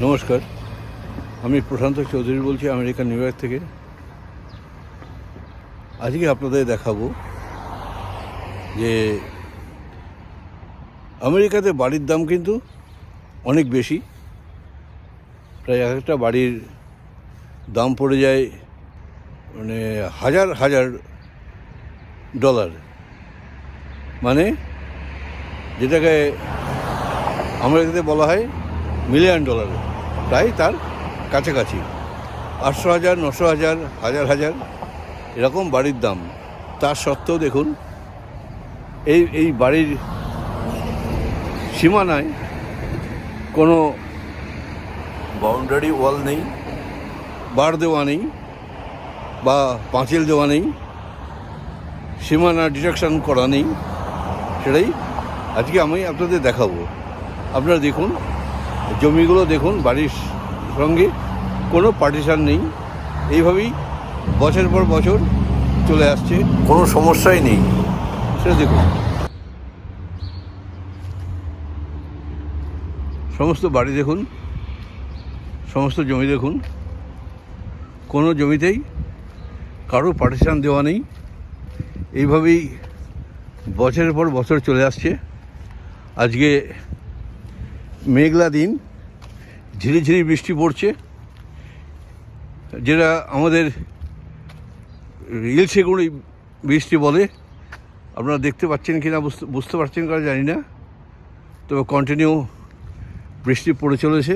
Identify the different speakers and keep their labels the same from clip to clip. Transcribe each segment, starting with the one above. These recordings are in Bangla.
Speaker 1: নমস্কার। আমি প্রশান্ত চৌধুরী বলছি, আমেরিকা, নিউ ইয়র্ক থেকে। আজকে আপনাদের দেখাবো যে আমেরিকাতে বাড়ির দাম কিন্তু অনেক বেশি। প্রায় এক একটা বাড়ির দাম পড়ে যায় মানে হাজার হাজার ডলার। মানে যেটাকে আমেরিকাতে বলা হয় মিলিয়ন ডলার। প্রায় তার কাছাকাছি। আটশো হাজার, নশো হাজার হাজার হাজার এরকম বাড়ির দাম। তার সত্ত্বেও দেখুন, এই এই বাড়ির সীমানায় কোনো বাউন্ডারি ওয়াল নেই, বার দেওয়া নেই বা পাঁচিল দেওয়া নেই, সীমানা ডিটেকশন করা নেই। সেটাই আজকে আমি আপনাদের দেখাবো। আপনারা দেখুন জমিগুলো দেখুন বাড়ির সঙ্গে কোনো পার্টিশান নেই। এইভাবেই বছর পর বছর চলে আসছে। কোনো সমস্যাই নেই। সেটা দেখুন। সমস্ত বাড়ি দেখুন সমস্ত জমি দেখুন। কোনো জমিতেই কারও পার্টিশান দেওয়া নেই। এইভাবেই বছরের পর বছর চলে আসছে। আজকে মেঘলা দিন ঝিরিঝিরি বৃষ্টি পড়ছে। যেটা আমাদের রিল সেগুড়ি বৃষ্টি বলে। আপনারা দেখতে পাচ্ছেন কি না বুঝতে বুঝতে পারছেন কিনা জানি না। তবে কন্টিনিউ বৃষ্টি পড়ে চলেছে।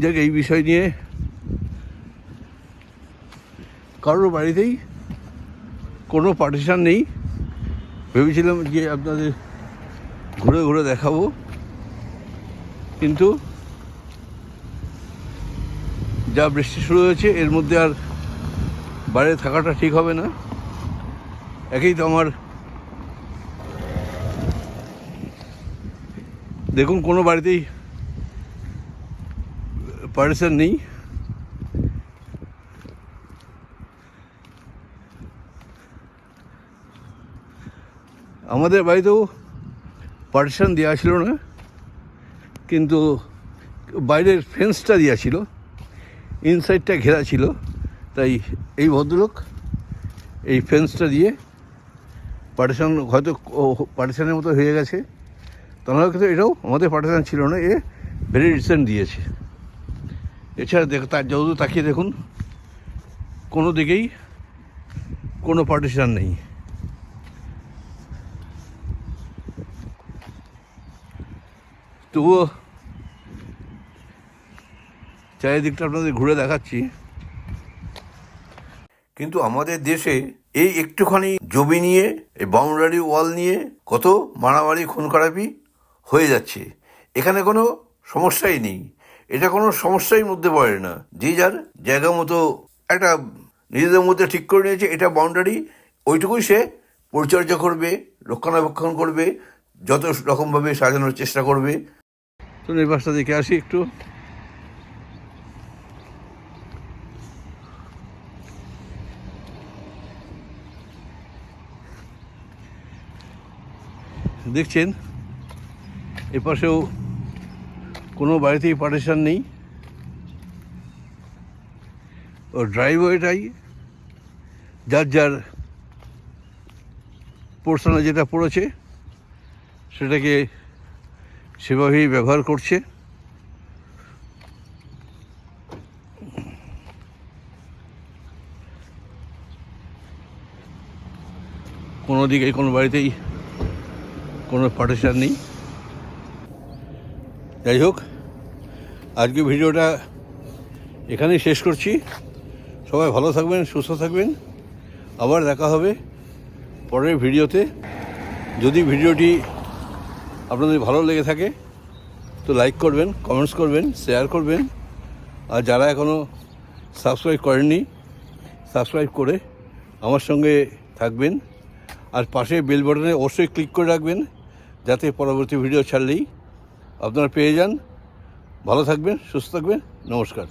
Speaker 1: যাক, এই বিষয় নিয়ে কারোর বাড়িতেই কোনো পার্টিশান নেই। ভেবেছিলাম যে আপনাদের ঘুরে ঘুরে দেখাবো। কিন্তু যা বৃষ্টি শুরু হয়েছে, এর মধ্যে আর বাইরে থাকাটা ঠিক হবে না। একেই তো আমার দেখুন, কোনো বাড়িতেই পার্টিশান নেই। আমাদের বাড়িতেও পার্টিশন দেওয়া ছিল না, কিন্তু বাইরের ফেন্সটা দেওয়া ছিল ইনসাইডটা ঘেরা ছিল, তাই এই ভদ্রলোক এই ফেন্সটা দিয়ে পার্টিশন হয়তো পার্টিশনের মতো হয়ে গেছে। তাহলে কিন্তু এটাও আমাদের পার্টিশন ছিল না, এ ভেরি রিসেন্ট দিয়েছে। এছাড়া দেখ, তার যতদূর তাকিয়ে দেখুন, কোনো দিকেই কোনো পার্টিশন নেই। তবুও চারিদিকটা আপনাদের ঘুরে দেখাচ্ছি। কিন্তু আমাদের দেশে এই একটুখানি জমি নিয়ে, এই বাউন্ডারি ওয়াল নিয়ে কত মারামারি খুন খারাপি হয়ে যাচ্ছে। এখানে কোনো সমস্যাই নেই। এটা কোনো সমস্যাই মধ্যে পড়ে না। যে যার জায়গা মতো একটা নিজেদের মধ্যে ঠিক করে নিয়েছে, এটা বাউন্ডারি, ওইটুকুই সে পরিচর্যা করবে, রক্ষণাবেক্ষণ করবে, যত রকমভাবে সাজানোর চেষ্টা করবে তো এই পাশটা দেখে আসি একটু। দেখছেন এপাশেও কোনো বাড়িতেই পার্টিশন নেই। ও ড্রাইভওয়েটাই যার যার পোর্শনে যেটা পড়েছে, সেটাকে সেভাবেই ব্যবহার করছে। কোনো দিকে কোনো বাড়িতেই কোনো পার্টিশন নেই। যাই হোক, আজকে ভিডিওটা এখানেই শেষ করছি। সবাই ভালো থাকবেন, সুস্থ থাকবেন। আবার দেখা হবে পরের ভিডিওতে। যদি ভিডিওটি আপনাদের ভালো লেগে থাকে, তো লাইক করবেন কমেন্টস করবেন শেয়ার করবেন। আর যারা এখনও সাবস্ক্রাইব করেননি সাবস্ক্রাইব করে আমার সঙ্গে থাকবেন। আর পাশে বেল বাটনে অবশ্যই ক্লিক করে রাখবেন, যাতে পরবর্তী ভিডিও ছাড়লেই আপনারা পেয়ে যান। ভালো থাকবেন, সুস্থ থাকবেন, নমস্কার।